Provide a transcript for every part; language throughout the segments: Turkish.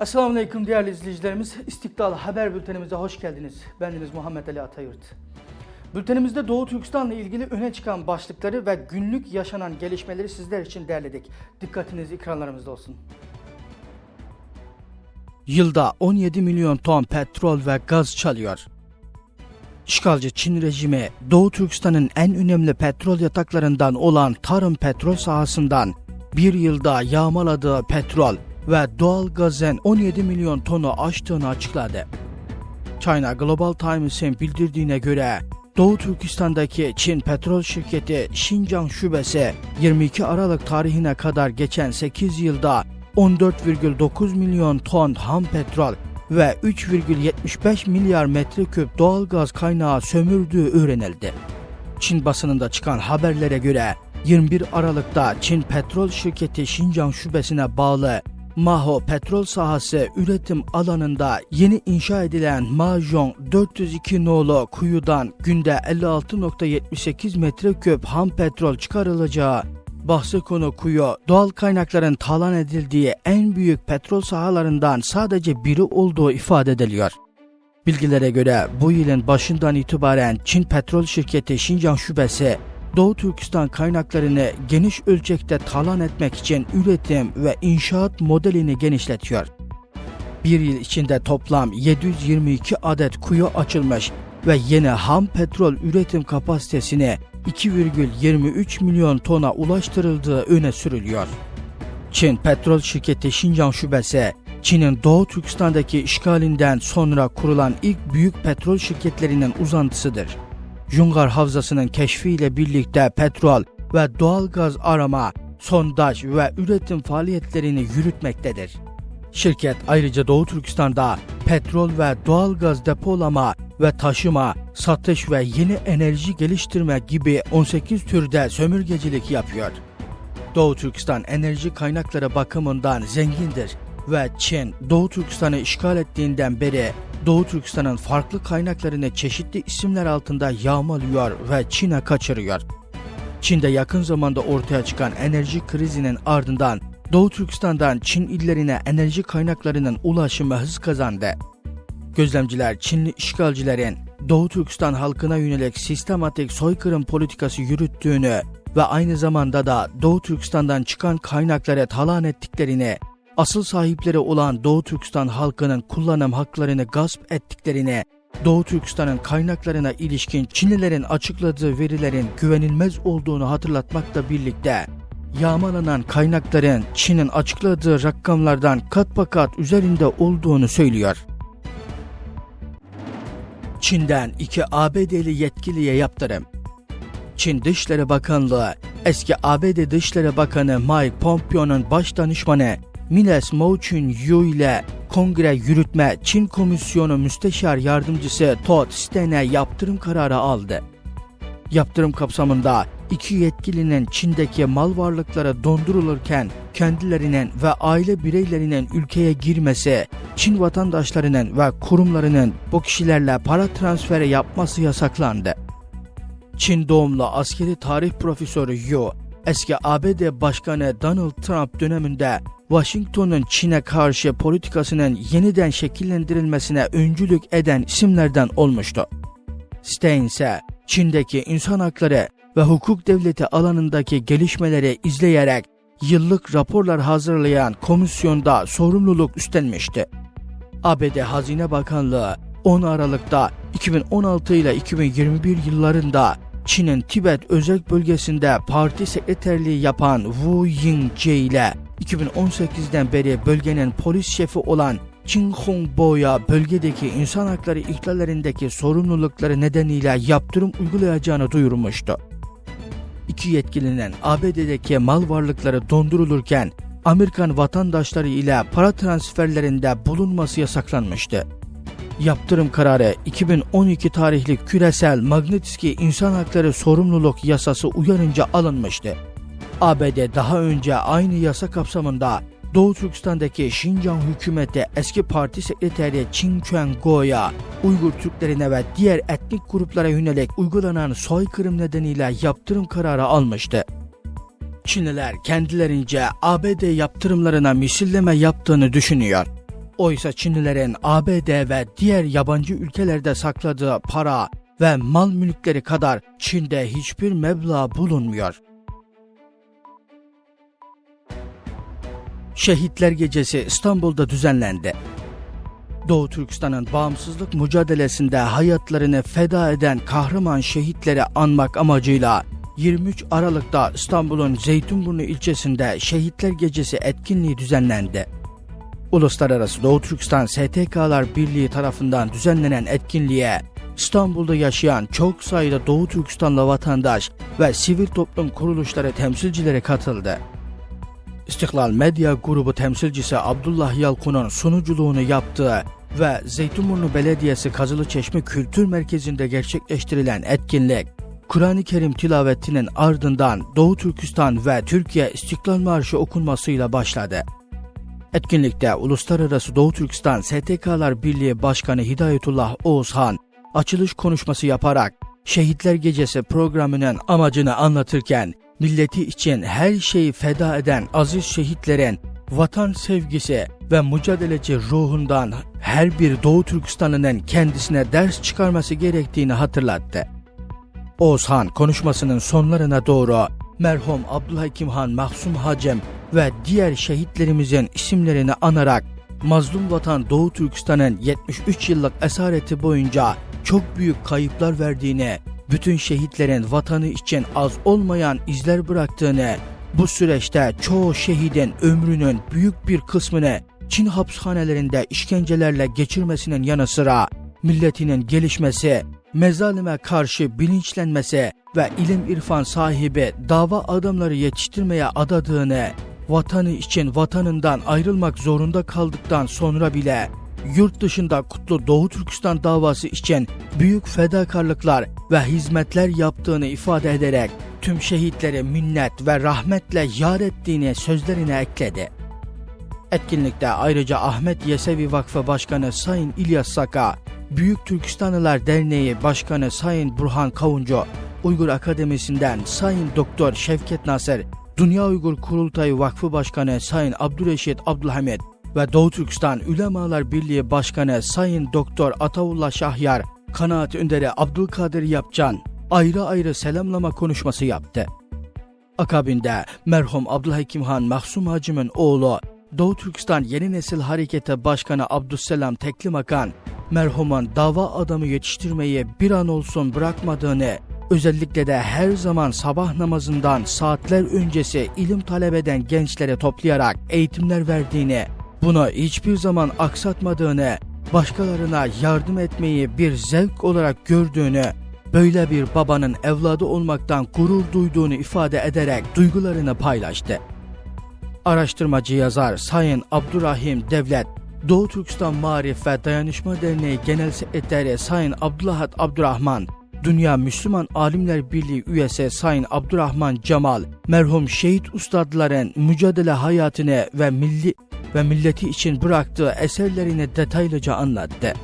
Esselamu Aleyküm değerli izleyicilerimiz. İstiklal Haber Bültenimize hoş geldiniz. Bendeniz Muhammed Ali Atayurt. Bültenimizde Doğu Türkistan'la ilgili öne çıkan başlıkları ve günlük yaşanan gelişmeleri sizler için derledik. Dikkatiniz ekranlarımızda olsun. Yılda 17 milyon ton petrol ve gaz çalıyor. İşgalci Çin rejimi Doğu Türkistan'ın en önemli petrol yataklarından olan tarım petrol sahasından bir yılda yağmaladığı petrol ve doğal gazın 17 milyon tonu aştığını açıkladı. China Global Times'in bildirdiğine göre Doğu Türkistan'daki Çin petrol şirketi Şincan şubesi 22 Aralık tarihine kadar geçen 8 yılda 14,9 milyon ton ham petrol ve 3,75 milyar metreküp doğal gaz kaynağı sömürdüğü öğrenildi. Çin basınında çıkan haberlere göre 21 Aralık'ta Çin petrol şirketi Şincan şubesine bağlı Maho petrol sahası üretim alanında yeni inşa edilen Mahjong 402 nolu kuyudan günde 56.78 metreküp ham petrol çıkarılacağı bahse konu kuyu doğal kaynakların talan edildiği en büyük petrol sahalarından sadece biri olduğu ifade ediliyor. Bilgilere göre bu yılın başından itibaren Çin petrol şirketi Şincan şubesi Doğu Türkistan kaynaklarını geniş ölçekte talan etmek için üretim ve inşaat modelini genişletiyor. Bir yıl içinde toplam 722 adet kuyu açılmış ve yeni ham petrol üretim kapasitesini 2,23 milyon tona ulaştırıldığı öne sürülüyor. Çin petrol şirketi Şincan şubesi, Çin'in Doğu Türkistan'daki işgalinden sonra kurulan ilk büyük petrol şirketlerinin uzantısıdır. Jungar Havzası'nın keşfiyle birlikte petrol ve doğal gaz arama, sondaj ve üretim faaliyetlerini yürütmektedir. Şirket ayrıca Doğu Türkistan'da petrol ve doğal gaz depolama ve taşıma, satış ve yeni enerji geliştirme gibi 18 türde sömürgecilik yapıyor. Doğu Türkistan enerji kaynakları bakımından zengindir ve Çin Doğu Türkistan'ı işgal ettiğinden beri Doğu Türkistan'ın farklı kaynaklarını çeşitli isimler altında yağmalıyor ve Çin'e kaçırıyor. Çin'de yakın zamanda ortaya çıkan enerji krizinin ardından Doğu Türkistan'dan Çin illerine enerji kaynaklarının ulaşımı hız kazandı. Gözlemciler Çinli işgalcilerin Doğu Türkistan halkına yönelik sistematik soykırım politikası yürüttüğünü ve aynı zamanda da Doğu Türkistan'dan çıkan kaynakları talan ettiklerini, asıl sahipleri olan Doğu Türkistan halkının kullanım haklarını gasp ettiklerini, Doğu Türkistan'ın kaynaklarına ilişkin Çinlilerin açıkladığı verilerin güvenilmez olduğunu hatırlatmakla birlikte, yağmalanan kaynakların Çin'in açıkladığı rakamlardan kat kat üzerinde olduğunu söylüyor. Çin'den iki ABD'li yetkiliye yaptırım. Çin Dışişleri Bakanlığı, eski ABD Dışişleri Bakanı Mike Pompeo'nun baş danışmanı Miles Mouchun Yu ile Kongre Yürütme Çin Komisyonu Müsteşar Yardımcısı Todd Stene yaptırım kararı aldı. Yaptırım kapsamında iki yetkilinin Çin'deki mal varlıkları dondurulurken kendilerinin ve aile bireylerinin ülkeye girmesi, Çin vatandaşlarının ve kurumlarının bu kişilerle para transferi yapması yasaklandı. Çin doğumlu askeri tarih profesörü Yu, eski ABD Başkanı Donald Trump döneminde Washington'un Çin'e karşı politikasının yeniden şekillendirilmesine öncülük eden isimlerden olmuştu. Stein ise Çin'deki insan hakları ve hukuk devleti alanındaki gelişmeleri izleyerek yıllık raporlar hazırlayan komisyonda sorumluluk üstlenmişti. ABD Hazine Bakanlığı 10 Aralık'ta 2016 ile 2021 yıllarında Çin'in Tibet özel bölgesinde parti sekreterliği yapan Wu Yingje ile 2018'den beri bölgenin polis şefi olan Qin Hongbo'ya bölgedeki insan hakları ihlallerindeki sorumlulukları nedeniyle yaptırım uygulayacağını duyurmuştu. İki yetkilinin ABD'deki mal varlıkları dondurulurken Amerikan vatandaşları ile para transferlerinde bulunması yasaklanmıştı. Yaptırım kararı 2012 tarihli küresel Magnitsky İnsan Hakları Sorumluluk Yasası uyarınca alınmıştı. ABD daha önce aynı yasa kapsamında Doğu Türkistan'daki Şincan hükümeti eski parti sekreteri Çin Chuan-go'ya Uygur Türklerine ve diğer etnik gruplara yönelik uygulanan soykırım nedeniyle yaptırım kararı almıştı. Çinliler kendilerince ABD yaptırımlarına misilleme yaptığını düşünüyor. Oysa Çinlilerin ABD ve diğer yabancı ülkelerde sakladığı para ve mal mülkleri kadar Çin'de hiçbir meblağ bulunmuyor. Şehitler Gecesi İstanbul'da düzenlendi. Doğu Türkistan'ın bağımsızlık mücadelesinde hayatlarını feda eden kahraman şehitleri anmak amacıyla 23 Aralık'ta İstanbul'un Zeytinburnu ilçesinde Şehitler Gecesi etkinliği düzenlendi. Uluslararası Doğu Türkistan STK'lar Birliği tarafından düzenlenen etkinliğe İstanbul'da yaşayan çok sayıda Doğu Türkistanlı vatandaş ve sivil toplum kuruluşları temsilcileri katıldı. İstiklal Medya Grubu temsilcisi Abdullah Yalkun'un sunuculuğunu yaptığı ve Zeytinburnu Belediyesi Kazılıçeşme Kültür Merkezi'nde gerçekleştirilen etkinlik, Kur'an-ı Kerim tilavetinin ardından Doğu Türkistan ve Türkiye İstiklal Marşı okunmasıyla başladı. Etkinlikte Uluslararası Doğu Türkistan STK'lar Birliği Başkanı Hidayetullah Oğuzhan açılış konuşması yaparak Şehitler Gecesi programının amacını anlatırken milleti için her şeyi feda eden aziz şehitlerin vatan sevgisi ve mücadeleci ruhundan her bir Doğu Türkistanlı'nın kendisine ders çıkarması gerektiğini hatırlattı. Oğuzhan konuşmasının sonlarına doğru merhum Abdülhakim Han Mahsum Hacem ve diğer şehitlerimizin isimlerini anarak mazlum vatan Doğu Türkistan'ın 73 yıllık esareti boyunca çok büyük kayıplar verdiğini, bütün şehitlerin vatanı için az olmayan izler bıraktığını, bu süreçte çoğu şehidin ömrünün büyük bir kısmını Çin hapishanelerinde işkencelerle geçirmesinin yanı sıra milletinin gelişmesi, mezalime karşı bilinçlenmesi ve ilim irfan sahibi dava adamları yetiştirmeye adadığını, vatanı için vatanından ayrılmak zorunda kaldıktan sonra bile yurt dışında Kutlu Doğu Türkistan davası için büyük fedakarlıklar ve hizmetler yaptığını ifade ederek tüm şehitleri minnet ve rahmetle yar ettiğini sözlerine ekledi. Etkinlikte ayrıca Ahmet Yesevi Vakfı Başkanı Sayın İlyas Saka, Büyük Türkistanlılar Derneği Başkanı Sayın Burhan Kavuncu, Uygur Akademisi'nden Sayın Doktor Şevket Nasır, Dünya Uygur Kurultayı Vakfı Başkanı Sayın Abdüreşit Abdülhamid ve Doğu Türkistan Ülemalar Birliği Başkanı Sayın Doktor Ataullah Şahyar, Kanaat Önderi Abdülkadir Yapcan ayrı ayrı selamlama konuşması yaptı. Akabinde merhum Abdülhakim Han Mahsum Hacim'in oğlu Doğu Türkistan Yeni Nesil Hareketi Başkanı Abdüsselam Teklimakan, merhumun dava adamı yetiştirmeyi bir an olsun bırakmadığını, özellikle de her zaman sabah namazından saatler öncesi ilim talep eden gençlere toplayarak eğitimler verdiğini, bunu hiçbir zaman aksatmadığını, başkalarına yardım etmeyi bir zevk olarak gördüğünü, böyle bir babanın evladı olmaktan gurur duyduğunu ifade ederek duygularını paylaştı. Araştırmacı yazar Sayın Abdurrahim Devlet, Doğu Türkistan Marif ve Dayanışma Derneği Genel Sekreteri Sayın Abdülahat Abdurrahman, Dünya Müslüman Alimler Birliği üyesi Sayın Abdurrahman Cemal, merhum şehit ustadların mücadele hayatını ve milli ve milleti için bıraktığı eserlerini detaylıca anlattı.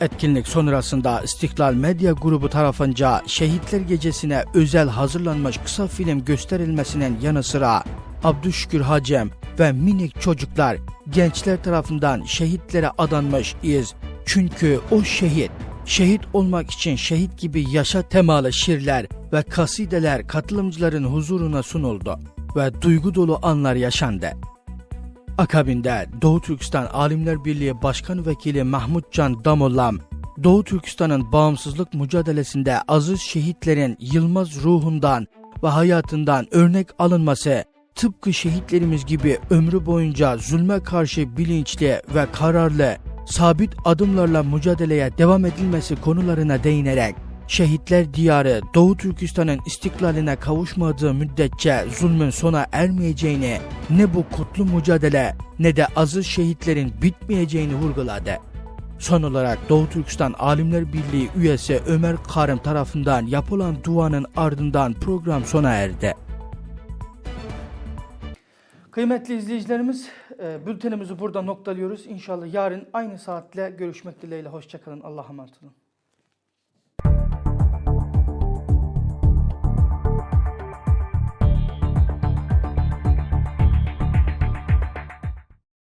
Etkinlik sonrasında İstiklal Medya Grubu tarafınca Şehitler Gecesi'ne özel hazırlanmış kısa film gösterilmesinin yanı sıra Abdüşkür Hacem ve minik çocuklar gençler tarafından şehitlere adanmış iz. Çünkü o şehit, şehit olmak için şehit gibi yaşa temalı şiirler ve kasideler katılımcıların huzuruna sunuldu ve duygu dolu anlar yaşandı. Akabinde Doğu Türkistan Alimler Birliği Başkan Vekili Mahmut Can Damollam, Doğu Türkistan'ın bağımsızlık mücadelesinde aziz şehitlerin yılmaz ruhundan ve hayatından örnek alınması, tıpkı şehitlerimiz gibi ömrü boyunca zulme karşı bilinçli ve kararlı, sabit adımlarla mücadeleye devam edilmesi konularına değinerek, şehitler diyarı Doğu Türkistan'ın istiklaline kavuşmadığı müddetçe zulmün sona ermeyeceğini, ne bu kutlu mücadele ne de aziz şehitlerin bitmeyeceğini vurguladı. Son olarak Doğu Türkistan Alimler Birliği üyesi Ömer Karım tarafından yapılan duanın ardından program sona erdi. Kıymetli izleyicilerimiz, e, bültenimizi burada noktalıyoruz. İnşallah yarın aynı saatle görüşmek dileğiyle. Hoşçakalın. Allah'a emanet olun.